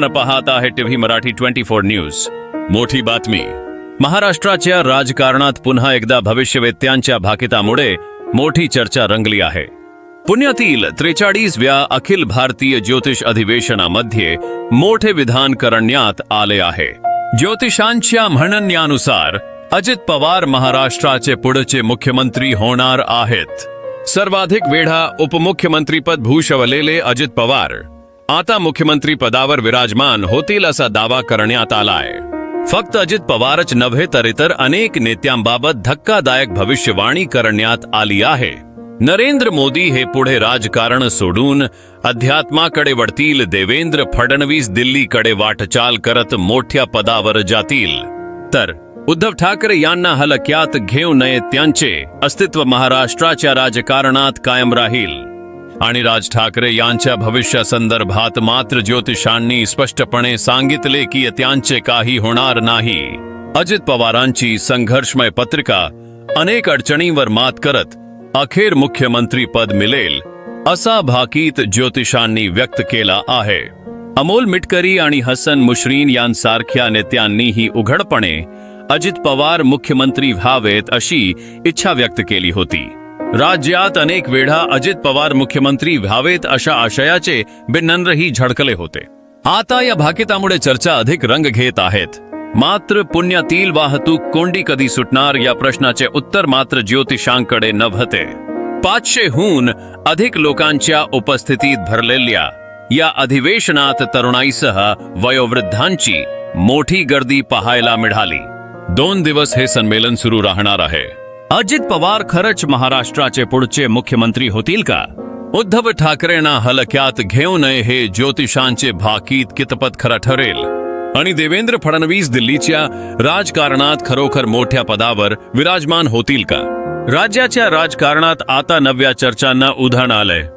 पाहत आहे TV Marathi twenty four news. मोठी बातमी. महाराष्ट्राच्या राजकारणात पुन्हा एकदा भविष्यवेत्यांच्या भाकितामुळे मोठी चर्चा रंगली आहे. पुण्यातील त्रेचाळीसव्या अखिल भारतीय ज्योतिष अधिवेशनामध्ये मोठे विधान करण्यात आले आहे. ज्योतिषांच्या म्हणण्यानुसार अजित पवार महाराष्ट्राचे पुढचे मुख्यमंत्री होणार आहेत. सर्वाधिक वेढा उपमुख्यमंत्रीपद भूषवलेले अजित पवार आता मुख्यमंत्री पदावर विराजमान होतील असा दावा करण्यात आलाय. फक्त अजित पवारच नव्हे तर इतर अनेक नेत्यांबाबत धक्कादायक भविष्यवाणी करण्यात आली आहे. नरेंद्र मोदी हे पुढे राजकारण सोडून अध्यात्माकडे वळतील देवेंद्र फडणवीस दिल्लीकडे वाटचाल करत मोठ्या पदावर जातील. तर उद्धव ठाकरे यांना हलक्यात घेऊ नये त्यांचे अस्तित्व महाराष्ट्राच्या राजकारणात कायम राहील. आणि राज ठाकरे यांच्या भविष्यासंदर्भात मात्र ज्योतिषांनी स्पष्टपणे सांगितले की त्यांचे काही होणार नाही. अजित पवारांची संघर्षमय पत्रिका अनेक अडचणींवर मात करत अखेर मुख्यमंत्री पद मिळेल असा भाकीत ज्योतिषांनी व्यक्त केला आहे. अमोल मिटकरी आणि हसन मुश्रीन यांसारख्या नेत्यांनीही उघडपणे अजित पवार मुख्यमंत्री व्हावेत अशी इच्छा व्यक्त केली होती. राज्यात अनेक वेळा अजित पवार मुख्यमंत्री व्हावेत अशा आशयाचे बिननरही झळकले होते. आता या भाकितामुळे चर्चा अधिक रंग घेत आहेत. मात्र पुण्यातील वाहतूक कोंडी कधी सुटणार या प्रश्नाचे उत्तर मात्र ज्योतिषांकडे नभते पाचशेहून अधिक लोकांच्या उपस्थितीत भरलेल्या या अधिवेशनात तरुणाईसह वयोवृद्धांची मोठी गर्दी पाहायला मिळाली. दोन दिवस हे संमेलन सुरू राहणार आहे. अजित पवार खरंच महाराष्ट्राचे पुढचे मुख्यमंत्री होतील का? उद्धव ठाकरेंना हलक्यात घेऊ नये हे ज्योतिषांचे भाकीत कितपत खरं ठरेल? आणि देवेंद्र फडणवीस दिल्लीच्या राजकारणात खरोखर मोठ्या पदावर विराजमान होतील का? राज्याच्या राजकारणात आता नव्या चर्चांना उधाण आलंय.